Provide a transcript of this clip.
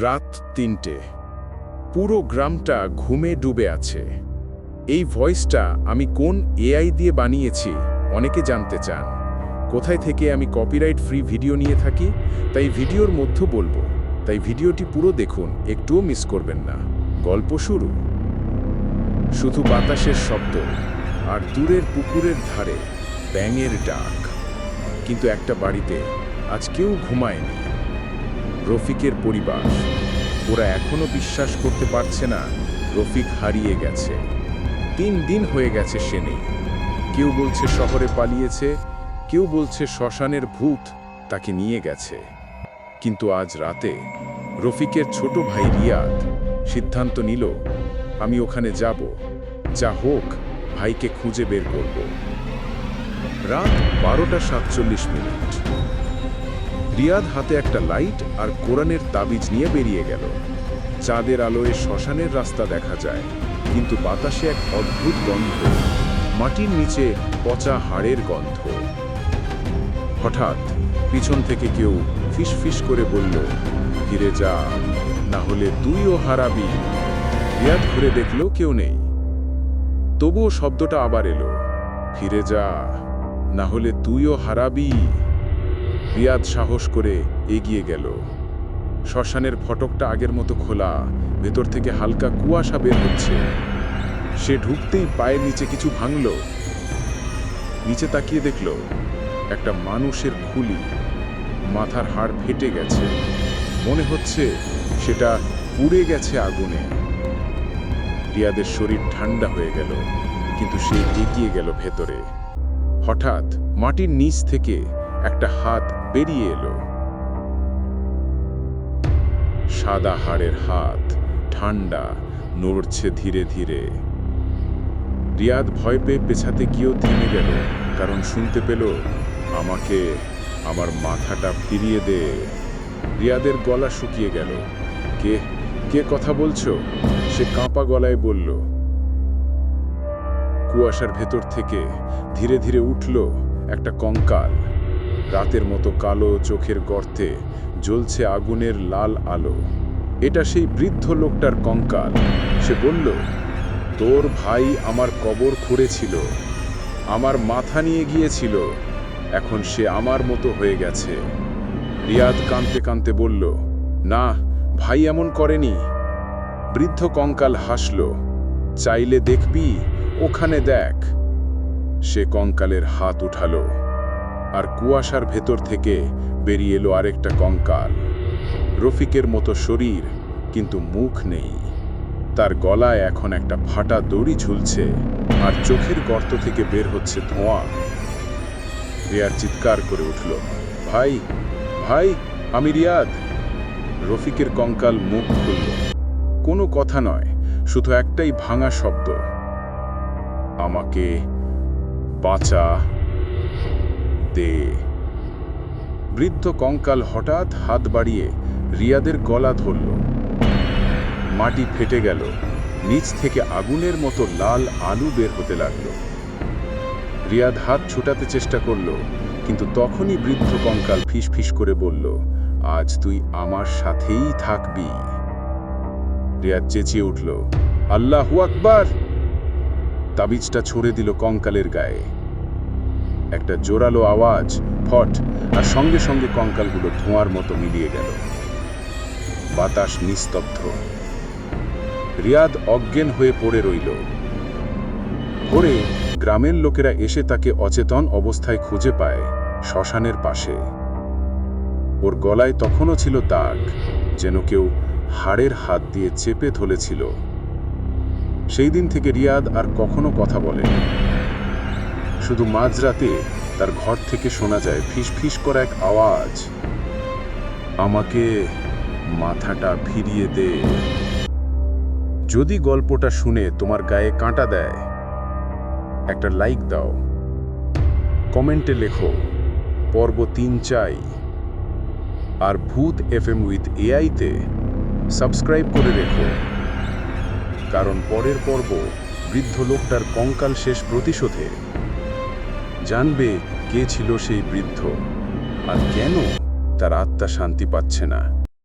রাত তিনটে। পুরো গ্রামটা ঘুমে ডুবে আছে। এই ভয়েসটা আমি কোন এআই দিয়ে বানিয়েছি, অনেকে জানতে চান। কোথায় থেকে আমি কপিরাইট ফ্রি ভিডিও নিয়ে থাকি, তাই ভিডিওর মধ্যে বলব। তাই ভিডিওটি পুরো দেখুন, একটুও মিস করবেন না। গল্প শুরু। শুধু বাতাসের শব্দ আর দূরের পুকুরের ধারে ব্যাঙের ডাক। কিন্তু একটা বাড়িতে আজ কেউ ঘুমায়নি। রফিকের পরিবার। ওরা এখনও বিশ্বাস করতে পারছে না, রফিক হারিয়ে গেছে। তিন দিন হয়ে গেছে সে নেই কেউ বলছে শহরে পালিয়েছে, কেউ বলছে শ্মশানের ভূত তাকে নিয়ে গেছে। কিন্তু আজ রাতে রফিকের ছোট ভাই রিয়াদ সিদ্ধান্ত নিল, আমি ওখানে যাব। যা হোক, ভাইকে খুঁজে বের করব। রাত বারোটা সাতচল্লিশ মিনিট। রিয়াদ হাতে একটা লাইট আর কোরআনের তাবিজ নিয়ে বেরিয়ে গেল। চাঁদের আলোয় শ্মশানের রাস্তা দেখা যায়, কিন্তু বাতাসে এক অদ্ভুত গন্ধ, মাটির নিচে পচা হাড়ের গন্ধ। হঠাৎ পিছন থেকে কেউ ফিস করে বলল, ফিরে যা, না হলে তুইও হারাবি। রিয়াদ ঘুরে দেখল কেউ নেই। তবুও শব্দটা আবার এলো, ফিরে যা, না হলে তুইও হারাবি। রিয়াদ সাহস করে এগিয়ে গেল। শ্মশানের ফটকটা আগের মতো খোলা, ভেতর থেকে হালকা কুয়াশা বের হচ্ছে। সে ঢুকতেই পায়ের নিচে কিছু ভাঙল। নিচে তাকিয়ে দেখল, একটা মানুষের খুলি। মাথার হাড় ফেটে গেছে। মনে হচ্ছে সেটা পুড়ে গেছে আগুনে। রিয়াদের শরীর ঠান্ডা হয়ে গেল, কিন্তু সে এগিয়ে গেল ভেতরে। হঠাৎ মাটির নিচ থেকে একটা হাত বেরিয়ে এলো। সাদা হাড়ের হাত ঠান্ডা, নড়ছে ধীরে ধীরে। রিয়াদ ভয় পেয়ে পেছাতে গিয়েও থেমে গেল, কারণ শুনতে পেল, আমাকে আমার মাথাটা ফিরিয়ে দে। রিয়াদের গলা শুকিয়ে গেল। কে কে কথা বলছো? সে কাঁপা গলায় বলল। কুয়াশার ভেতর থেকে ধীরে ধীরে উঠল একটা কঙ্কাল। রাতের মতো কালো চোখের গর্তে জ্বলছে আগুনের লাল আলো। এটা সেই বৃদ্ধ লোকটার কঙ্কাল। সে বলল, তোর ভাই আমার কবর খুঁড়েছিল, আমার মাথা নিয়ে গিয়েছিল, এখন সে আমার মতো হয়ে গেছে। রিয়াদ কাঁদতে কানতে বলল, না, ভাই এমন করেনি। বৃদ্ধ কঙ্কাল হাসল, চাইলে দেখবি, ওখানে দেখ। সে কঙ্কালের হাত উঠালো। আর কুয়াশার ভেতর থেকে বেরিয়ে এলো আরেকটা কঙ্কাল। রফিকের মতো শরীর কিন্তু মুখ নেই। তার গলায় এখন একটা ফাটা দড়ি ঝুলছে আর চোখের গর্ত থেকে বের হচ্ছে ধোঁয়া। রিয়ার চিৎকার করে উঠল, ভাই ভাই, আমি রিয়াদ। রফিকের কঙ্কাল মুখ খুলল। কোনো কথা নয়, শুধু একটাই ভাঙা শব্দ, আমাকে বাঁচা। দে। বৃদ্ধ কঙ্কাল হঠাৎ হাত বাড়িয়ে রিয়াদের গলা ধরল। মাটি ফেটে গেল। নিচ থেকে আগুনের মতো লাল আলু বের হতে লাগল। রিয়াদ হাত ছুটাতে চেষ্টা করল, কিন্তু তখনই বৃদ্ধ কঙ্কাল ফিস করে বলল, আজ তুই আমার সাথেই থাকবি। রিয়াদ চেঁচিয়ে উঠল, আল্লাহু আকবার! তাবিজটা ছড়ে দিল কঙ্কালের গায়ে। একটা জোরালো আওয়াজ, ফট, আর সঙ্গে সঙ্গে কঙ্কালগুলো ধোঁয়ার মতো মিলিয়ে গেল। বাতাস নিস্তব্ধ। রিয়াদ অজ্ঞান হয়ে পড়ে রইল। ভোরে গ্রামের লোকেরা এসে তাকে অচেতন অবস্থায় খুঁজে পায় শ্মশানের পাশে। ওর গলায় তখনও ছিল দাগ, যেন কেউ হাড়ের হাত দিয়ে চেপে ধরেছিল। সেই দিন থেকে রিয়াদ আর কখনো কথা বলেনি। শুধু মাঝরাতে তার ঘর থেকে শোনা যায় ফিস ফিস করা এক আওয়াজ। আমাকে মাথাটা ফিরিয়ে দে। যদি গল্পটা শুনে তোমার গায়ে কাঁটা দেয়, একটা লাইক দাও। কমেন্টে লেখো, পর্ব তিন চাই। আর ভূত এফ এম উইথ এআইতে সাবস্ক্রাইব করে রেখো। কারণ পরের পর্ব বৃদ্ধ লোকটার কঙ্কাল শেষ প্রতিশোধে। জানবে কে ছিল সেই বৃদ্ধ আর কেন তার আত্মা শান্তি পাচ্ছে না।